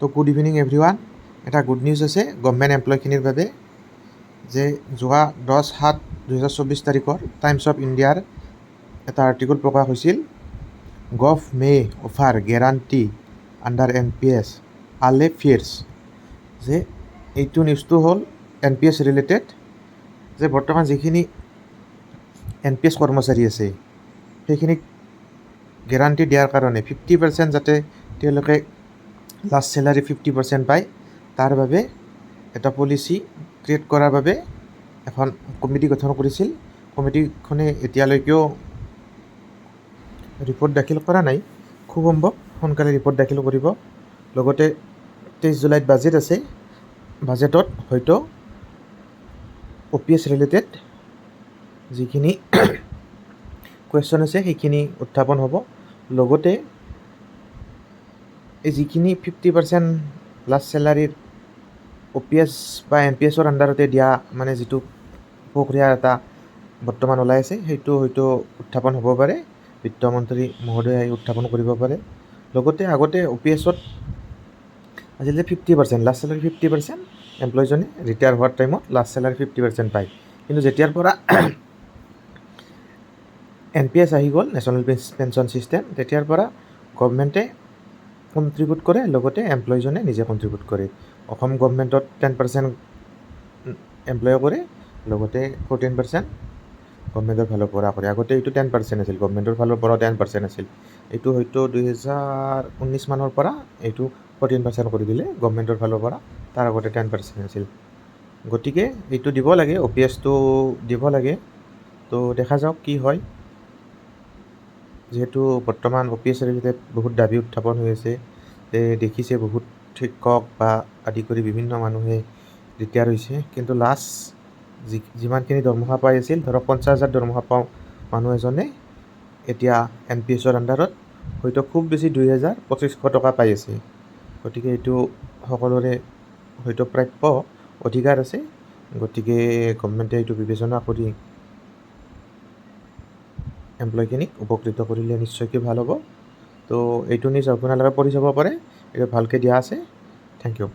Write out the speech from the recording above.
তো good evening everyone এটা good news আছে গভমেণ্ট এমপ্লয়খিনিৰ বাবে, যে যোৱা দহ সাত দুহেজাৰ চৌবিছ তাৰিখৰ টাইমছ অফ ইণ্ডিয়াৰ এটা আৰ্টিকল প্ৰকাশ হৈছিল gov may offer guarantee under N P S all fears যে এইটো নিউজটো হ'ল এন পি এছ ৰিলেটেড যে বৰ্তমান যিখিনি এন পি এছ কৰ্মচাৰী আছে, সেইখিনিক গেৰাণ্টি দিয়াৰ কাৰণে ফিফটি পাৰ্চেণ্ট যাতে তেওঁলোকে লাষ্ট চেলাৰী ফিফটি পাৰ্চেণ্ট পায়। তাৰ বাবে এটা পলিচি ক্ৰিয়েট কৰাৰ বাবে এখন কমিটি গঠন কৰিছিল। কমিটিখনে এতিয়ালৈকেও ৰিপৰ্ট দাখিল কৰা নাই। খুব সম্ভৱ, সোনকালে ৰিপৰ্ট দাখিল কৰিব। লগতে তেইছ জুলাইত বাজেট আছে। বাজেটত হয়তো অ' পি এছ ৰিলেটেড যিখিনি কুৱেশ্যন আছে, সেইখিনি উত্থাপন হ'ব। লগতে যিখিনি ফিফটি পাৰ্চেণ্ট লাষ্ট চেলাৰীৰ অ' পি এছ বা এন পি এছৰ আণ্ডাৰতে দিয়া মানে যিটো প্ৰক্ৰিয়া এটা বৰ্তমান ওলাই আছে, সেইটো হয়তো উত্থাপন হ'ব পাৰে বিত্তমন্ত্ৰী মহোদয়াই উত্থাপন কৰিব পাৰে। লগতে আগতে অ' পি এছত আছিল fifty percent last salary fifty percent এমপ্লয়ীজনে retire হোৱাৰ টাইমত লাষ্ট চেলাৰী ফিফটি পাৰ্চেণ্ট পায়। কিন্তু যেতিয়াৰ পৰা এন পি এছ আহি গ'ল নেশ্যনেল পেঞ্চন ছিষ্টেম তেতিয়াৰ পৰা গভমেণ্টে কণ্ট্ৰিবিউট কৰে, লগতে এমপ্লয়ীজনে নিজে কণ্ট্ৰিবিউট কৰে। অসম গভমেণ্টত টেন পাৰ্চেণ্ট এমপ্লয়ে কৰে, লগতে ফৰ্টিন পাৰ্চেণ্ট গভমেণ্টৰ ফালৰ পৰা কৰে। আগতে এইটো টেন পাৰ্চেণ্ট আছিল গভমেণ্টৰ ফালৰ পৰাও টেন পাৰ্চেণ্ট আছিল। এইটো হয়তো দুহেজাৰ ঊনৈছ মানৰ পৰা এইটো ফৰ্টিন পাৰ্চেণ্ট কৰি দিলে গভমেণ্টৰ ফালৰ পৰা তাৰ আগতে টেন পাৰ্চেণ্ট আছিল। গতিকে এইটো দিব লাগে অ' পি এছটো দিব লাগে। তো দেখা যাওক কি হয়। যিহেতু বৰ্তমান অ' পি এছ ৰিলেটেড বহুত দাবি উত্থাপন হৈ আছে দেখিছে বহুত শিক্ষক বা আদি কৰি বিভিন্ন মানুহে ৰিটায়াৰ হৈছে কিন্তু লাষ্ট যি, যিমানখিনি দৰমহা পাই আছিল, ধৰক পঞ্চাছ হাজাৰ দৰমহা পাওঁ মানুহ এজনে, এতিয়া এন পি এছৰ আণ্ডাৰত হয়তো খুব বেছি দুই হেজাৰ পঁচিছশ টকা পাই আছে। গতিকে এইটো সকলোৰে হয়তো প্ৰাপ্য অধিকাৰ আছে। গতিকে গভমেণ্টে এইটো বিবেচনা কৰি এমপ্লয়খিনিক উপকৃত কৰিলে নিশ্চয়কৈ ভালো হ'ব? তো এইটো নিউজ আপোনালোকে পঢ়ি চাব পাৰে। এইটো ভালকৈ দিয়া আছে। Thank you